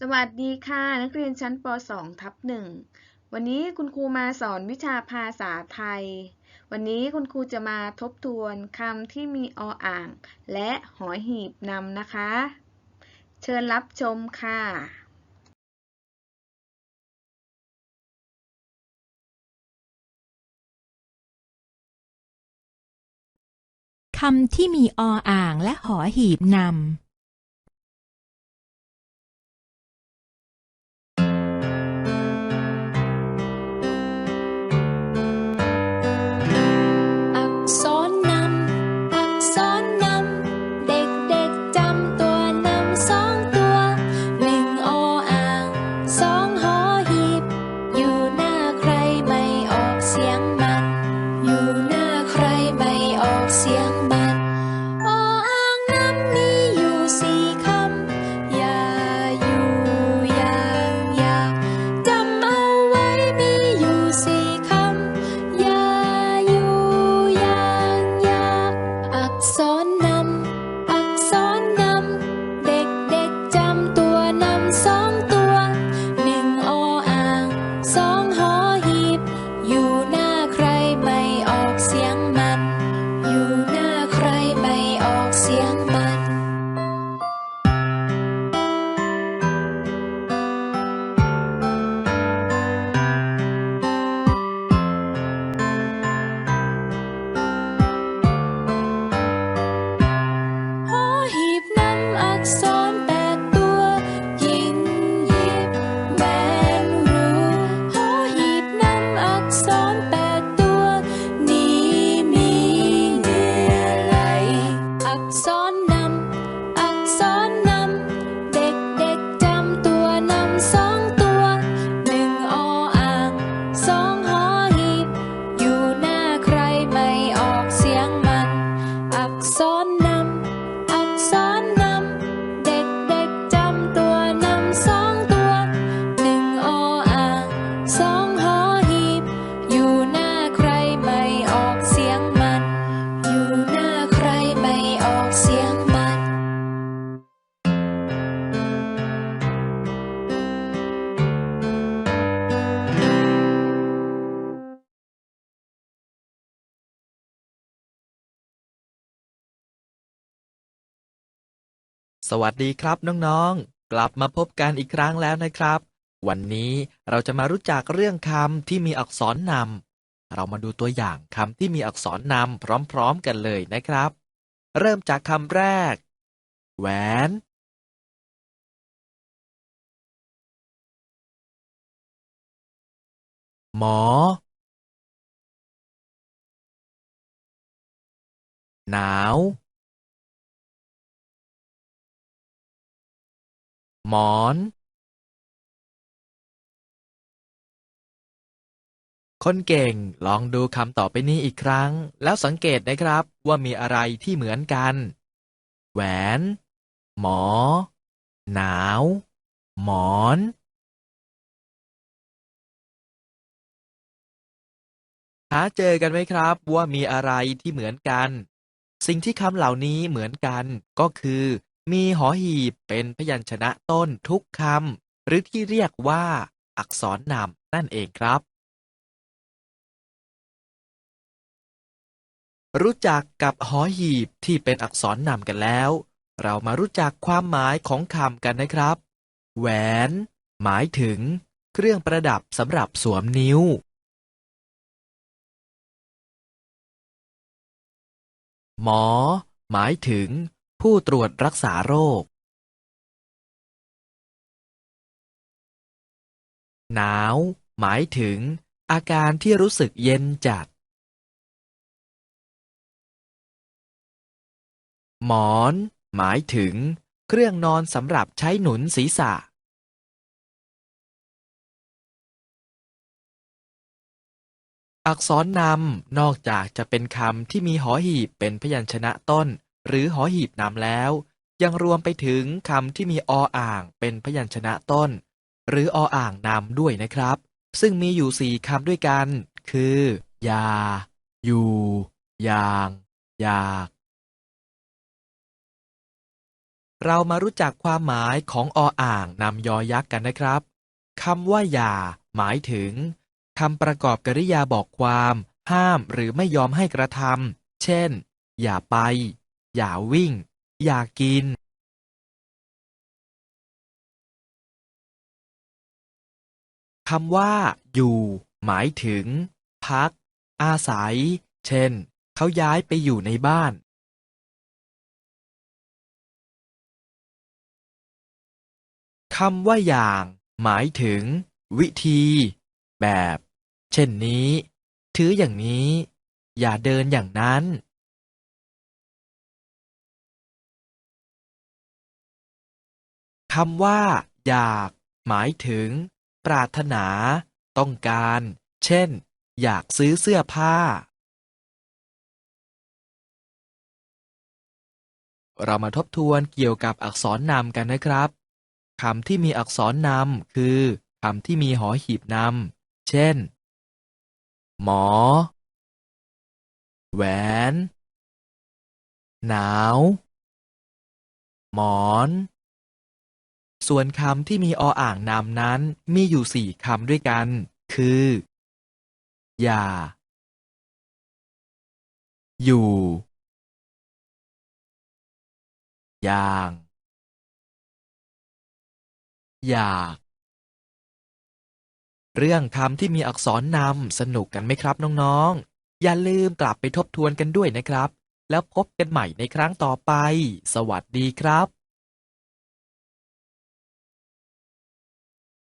สวัสดีค่ะ นักเรียนชั้นป .2 ทับหนึ่งวันนี้คุณครูมาสอนวิชาภาษาไทย วันนี้คุณครูจะมาทบทวนคำที่มีออ่าง และหอหีบนำนะคะ เชิญรับชมค่ะ คำที่มีออ่างและหอหีบนำ สวัสดีครับน้องๆ กลับมาพบกันอีกครั้งแล้วนะครับ วันนี้เราจะมารู้จักเรื่องคำที่มีอักษรนำ เรามาดูตัวอย่างคำที่มีอักษรนำพร้อมๆกันเลยนะครับ เริ่มจากคำแรก แหวน หมอ หนาว หมอนคนเก่งลองดูคำต่อไปนี้อีกครั้ง แล้วสังเกตนะครับว่ามีอะไรที่เหมือนกัน แหวน หมอ หนาว หมอน หาเจอกันไหมครับว่ามีอะไรที่เหมือนกัน สิ่งที่คำเหล่านี้เหมือนกันก็คือ มีหอหีบเป็นพยัญชนะต้นทุกคำหรือที่เรียกว่า อักษรนำนั่นเองครับ รู้จักกับหอหีบที่เป็นอักษรนำกันแล้ว เรามารู้จักความหมายของคำกันนะครับ แหวน หมายถึง เครื่องประดับสำหรับสวมนิ้วหมอ หมายถึง ผู้ตรวจรักษาโรค หนาว หมายถึง อาการที่รู้สึกเย็นจัด หมอน หมายถึง เครื่องนอนสำหรับใช้หนุนศีรษะ อักษรนำนอกจากจะเป็นคำที่มีหอหีบเป็นพยัญชนะต้น หรือหอหีบนำแล้ว ยังรวมไปถึงคำที่มีออ่างเป็นพยัญชนะต้น หรือออ่างนำด้วยนะครับ ซึ่งมีอยู่สี่คำด้วยกัน คือ ยา อยู่อย่าง อยากเรามารู้จักความหมายของออ่างนำยอยักษ์กันนะครับคำว่าอย่า หมายถึงคำประกอบกริยาบอกความ ห้ามหรือไม่ยอมให้กระทำเช่น อย่าไป อย่าวิ่ง อย่ากินคำว่า อยู่ หมายถึง พัก อาศัย เช่น เขาย้ายไปอยู่ในบ้านคำว่าอย่าง หมายถึง วิธี แบบ เช่นนี้ ถืออย่างนี้ อย่าเดินอย่างนั้น คำว่า อยาก หมายถึง ปรารถนา ต้องการ เช่น อยากซื้อเสื้อผ้า เรามาทบทวนเกี่ยวกับอักษรนำกันนะครับคำที่มีอักษรนำคือคำที่มีหอหีบนำเช่น หมอ แหวน หนาว หมอน ส่วนคำที่มีออ่างนำนั้นมีอยู่สี่คำด้วยกัน คือ อย่า อยู่ อย่าง อยาก เรื่องคำที่มีอักษรนำสนุกกันไหมครับน้องๆ อย่าลืมกลับไปทบทวนกันด้วยนะครับ แล้วพบกันใหม่ในครั้งต่อไป สวัสดีครับ